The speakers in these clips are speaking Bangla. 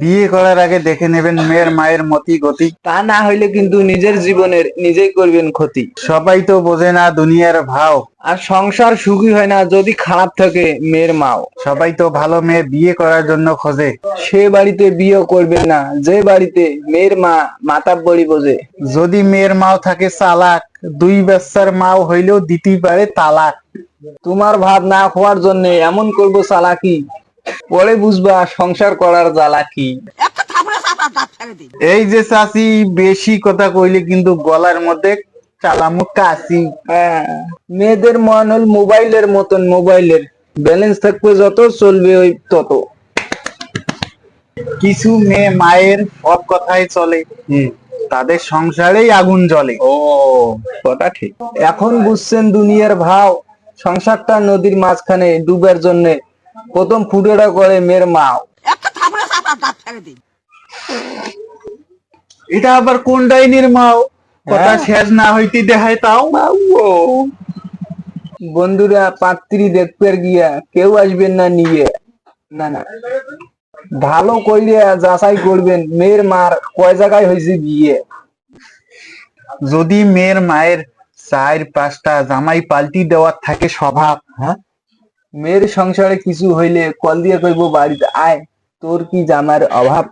বিয়ে করার আগে দেখে নেবেন মেয়ের মায়ের মতি গতি। তা না হইলে কিন্তু নিজের জীবনের নিজেই করবেন ক্ষতি। সবাই তো বোঝে না দুনিয়ার ভাও। আর সংসার সুখী হয় না যদি খারাপ থাকে মেয়ের মাও। সবাই তো ভালো মেয়ে বিয়ে করার জন্য খোঁজে। সে বাড়িতে বিয়ে করবে না যে বাড়িতে মেয়ের মা মাতাব বড়ি বোঝে। যদি মেয়ের মাও থাকে চালাক দুই বাচ্চার মাও হইলেও দিতেই পারে তালাক। তোমার ভাত না খাওয়ার জন্য এমন করব চালাকি। পরে বুঝবা সংসার করার জ্বালা কি? এই যে চাচি বেশি কথা কইলে কিন্তু গলার মধ্যে চালামু কাশি হ্যাঁ, মেয়েদের মন হল মোবাইলের মতন মোবাইলের। ব্যালেন্স থাকবে যত চলবে ওই তত। কিছু মেয়ে মায়ের সব কথাই চলে। তাদের সংসারেই আগুন জ্বলে। ও কথা ঠিক। এখন বুঝছেন দুনিয়ার ভাও সংসারটা নদীর মাঝখানে ডুবার জন্য প্রথম ফুটেটা করে মেয়ের মাও এটা আবার কোন ডাইনির মাও? কথা হ্যাঁ। শেষ না হইতে দেখায় তাও। বন্ধুরা পাত্রী দেখতে গিয়া কেউ আসবেন না নিয়ে। না না। ভালো কইলে যাচাই করবেন মেয়ের মার কয় জায়গায় হয়েছে বিয়ে। যদি মেয়ের মায়ের চার পাঁচটা জামাই পাল্টি দেওয়ার থাকে স্বভাব হ্যাঁ? মেয়ের সংসারে কিছু হইলে কল দিয়ে কইবো, বাড়িতে আয়, তোর কি জামার অভাব?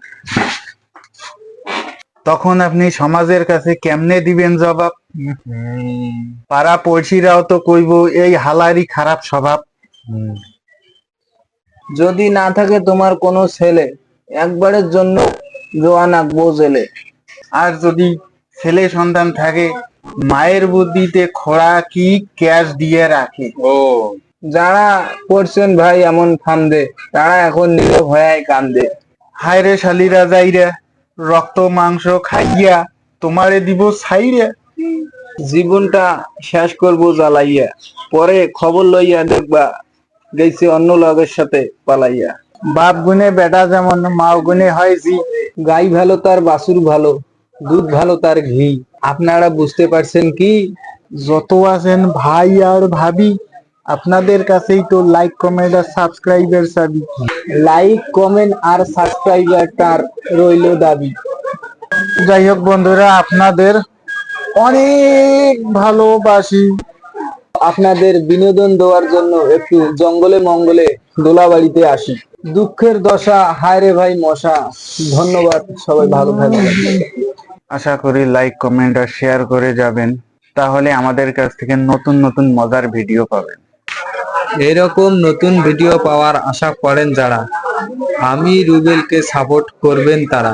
তখন আপনি সমাজের কাছে কেমনে দিবেন জবাব? পাড়া পড়শিরাও তো কইব, এই হালারই খারাপ স্বভাব। যদি না থাকে তোমার কোনো ছেলে, একবারের জন্য জোয়ান আঁকবো জেলে। আর যদি ছেলে সন্তান থাকে, মায়ের বুদ্ধিতে খোড়া কি ক্যাশ দিয়ে রাখে? ও। যারা পড়ছেন ভাই এমন ফান্দে তারা এখন নীরব হয়ে কান্দে। হায় রে শালিরা যাইরা রক্ত মাংস খাইয়া তোমারে দিব ছাইরা। জীবনটা শেষ করব জ্বালাইয়া পরে খবর লইয়া দেখবা গেছে অন্য লগের সাথে পালাইয়া। বাপ গুনে বেটা যেমন মাও গুনে হয় জি। গাই ভালো তার বাছুর ভালো দুধ ভালো তার ঘি। আপনারা বুঝতে পারছেন কি? যত আছেন ভাই আর ভাবি আপনাদের কাছেই তো লাইক কমেন্ট আর সাবস্ক্রাইবার চাবি। লাইক কমেন্ট আর সাবস্ক্রাইবার তার রইল দাবি। যাই হোক বন্ধুরা, আপনাদের অনেক ভালোবাসি। আপনাদের বিনোদন দেওয়ার জন্য একটু জঙ্গলে মঙ্গলে দোলাবাড়িতে আসি। দুঃখের দশা হায় রে ভাই মশা। ধন্যবাদ, সবাই ভালো থাকবেন। আশা করি লাইক কমেন্ট আর শেয়ার করে যাবেন। তাহলে আমাদের কাছ থেকে নতুন নতুন মজার ভিডিও পাবেন। এরকম নতুন ভিডিও পাওয়ার আশা করেন যারা। আমি রুবেলকে সাপোর্ট করবেন তারা।